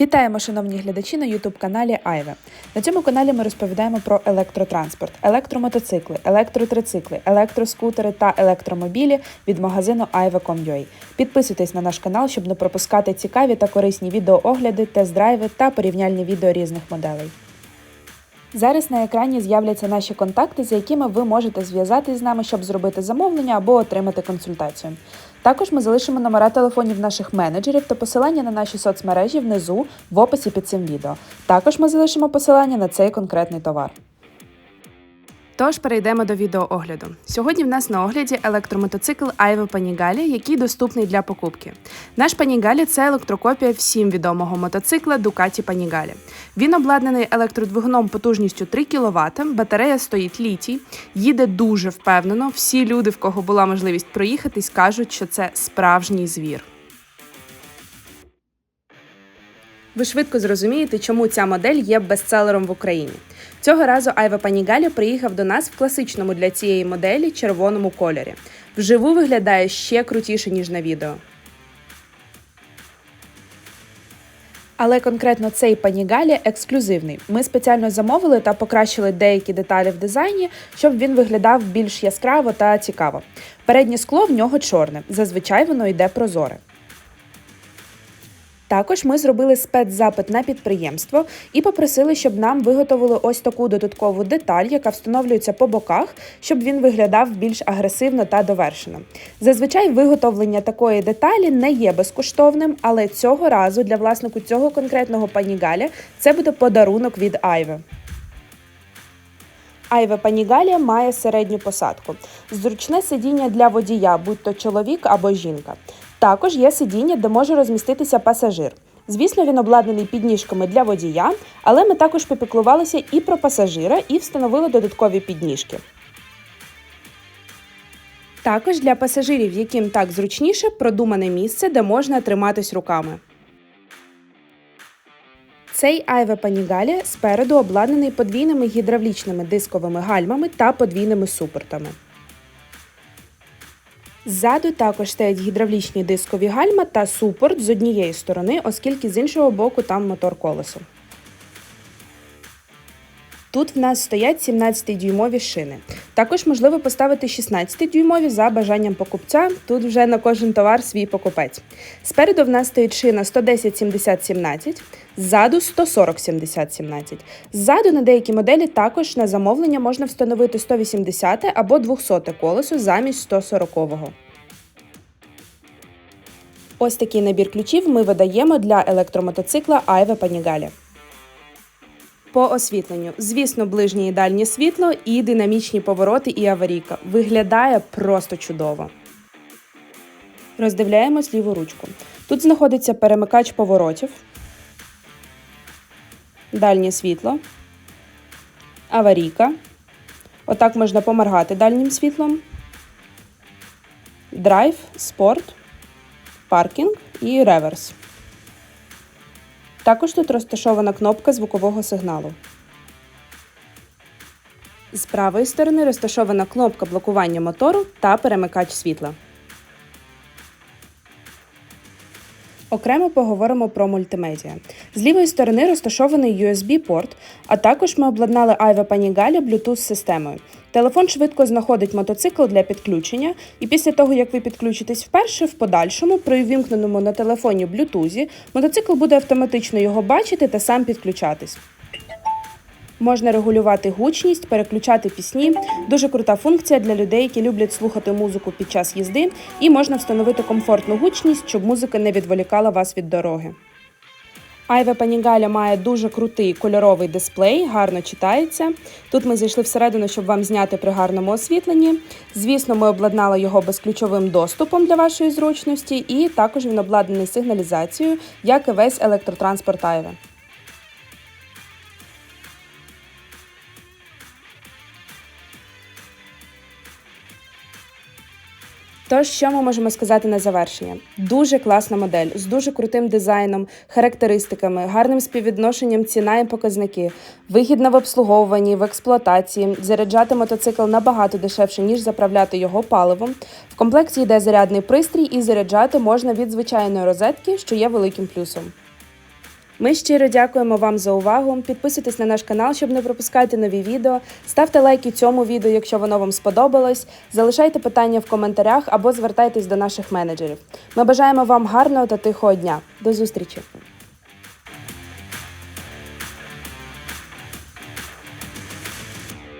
Вітаємо, шановні глядачі на ютуб-каналі Айве. На цьому каналі ми розповідаємо про електротранспорт, електромотоцикли, електротрицикли, електроскутери та електромобілі від магазину Айве.com.ua. Підписуйтесь на наш канал, щоб не пропускати цікаві та корисні відеоогляди, тест-драйви та порівняльні відео різних моделей. Зараз на екрані з'являться наші контакти, за якими ви можете зв'язатись з нами, щоб зробити замовлення або отримати консультацію. Також ми залишимо номера телефонів наших менеджерів та посилання на наші соцмережі внизу в описі під цим відео. Також ми залишимо посилання на цей конкретний товар. Тож перейдемо до відеоогляду. Сьогодні в нас на огляді електромотоцикл Айве Панігалі, який доступний для покупки. Наш Панігалі це електрокопія всім відомого мотоцикла Ducati Panigale. Він обладнаний електродвигуном потужністю 3 кВт, батарея стоїть літій, їде дуже впевнено. Всі люди, в кого була можливість проїхатись, кажуть, що це справжній звір. Ви швидко зрозумієте, чому ця модель є бестселером в Україні. Цього разу Айва Панігалі приїхав до нас в класичному для цієї моделі червоному кольорі. Вживу виглядає ще крутіше, ніж на відео. Але конкретно цей панігалі ексклюзивний. Ми спеціально замовили та покращили деякі деталі в дизайні, щоб він виглядав більш яскраво та цікаво. Переднє скло в нього чорне, зазвичай воно йде прозоре. Також ми зробили спецзапит на підприємство і попросили, щоб нам виготовили ось таку додаткову деталь, яка встановлюється по боках, щоб він виглядав більш агресивно та довершено. Зазвичай виготовлення такої деталі не є безкоштовним, але цього разу для власнику цього конкретного панігаля це буде подарунок від Айве. Айве Панігалія має середню посадку, зручне сидіння для водія, будь то чоловік або жінка. Також є сидіння, де може розміститися пасажир. Звісно, він обладнаний підніжками для водія, але ми також попіклувалися і про пасажира і встановили додаткові підніжки. Також для пасажирів, яким так зручніше, продумане місце, де можна триматись руками. Цей Айве Панігалі спереду обладнаний подвійними гідравлічними дисковими гальмами та подвійними супортами. Ззаду також стоять гідравлічні дискові гальма та супорт з однієї сторони, оскільки з іншого боку там мотор колесо. Тут в нас стоять 17-дюймові шини. Також можливо поставити 16-дюймові за бажанням покупця. Тут вже на кожен товар свій покупець. Спереду в нас стоїть шина 110-70-17, ззаду 140-70-17. Ззаду на деякі моделі також на замовлення можна встановити 180 або 200 колесо замість 140-го. Ось такий набір ключів ми видаємо для електромотоцикла Айве Панігалі. По освітленню, звісно, ближнє і дальнє світло, і динамічні повороти і аварійка. Виглядає просто чудово. Роздивляємось ліву ручку. Тут знаходиться перемикач поворотів, дальнє світло, аварійка. Отак можна поморгати дальнім світлом, драйв, спорт, паркінг і реверс. Також тут розташована кнопка звукового сигналу. З правої сторони розташована кнопка блокування мотору та перемикач світла. Окремо поговоримо про мультимедіа. З лівої сторони розташований USB-порт, а також ми обладнали Aive Panigale Bluetooth-системою. Телефон швидко знаходить мотоцикл для підключення, і після того, як ви підключитесь вперше, в подальшому, при увімкненому на телефоні Bluetooth, мотоцикл буде автоматично його бачити та сам підключатись. Можна регулювати гучність, переключати пісні. Дуже крута функція для людей, які люблять слухати музику під час їзди, і можна встановити комфортну гучність, щоб музика не відволікала вас від дороги. Айве Панігаля має дуже крутий кольоровий дисплей, гарно читається. Тут ми зайшли всередину, щоб вам зняти при гарному освітленні. Звісно, ми обладнали його безключовим доступом для вашої зручності, і також він обладнаний сигналізацією, як і весь електротранспорт Айве. Тож, що ми можемо сказати на завершення? Дуже класна модель з дуже крутим дизайном, характеристиками, гарним співвідношенням ціна і показники, вигідна в обслуговуванні, в експлуатації, заряджати мотоцикл набагато дешевше, ніж заправляти його паливом. В комплекті йде зарядний пристрій, і заряджати можна від звичайної розетки, що є великим плюсом. Ми щиро дякуємо вам за увагу. Підписуйтесь на наш канал, щоб не пропускати нові відео. Ставте лайки цьому відео, якщо воно вам сподобалось. Залишайте питання в коментарях або звертайтесь до наших менеджерів. Ми бажаємо вам гарного та тихого дня. До зустрічі!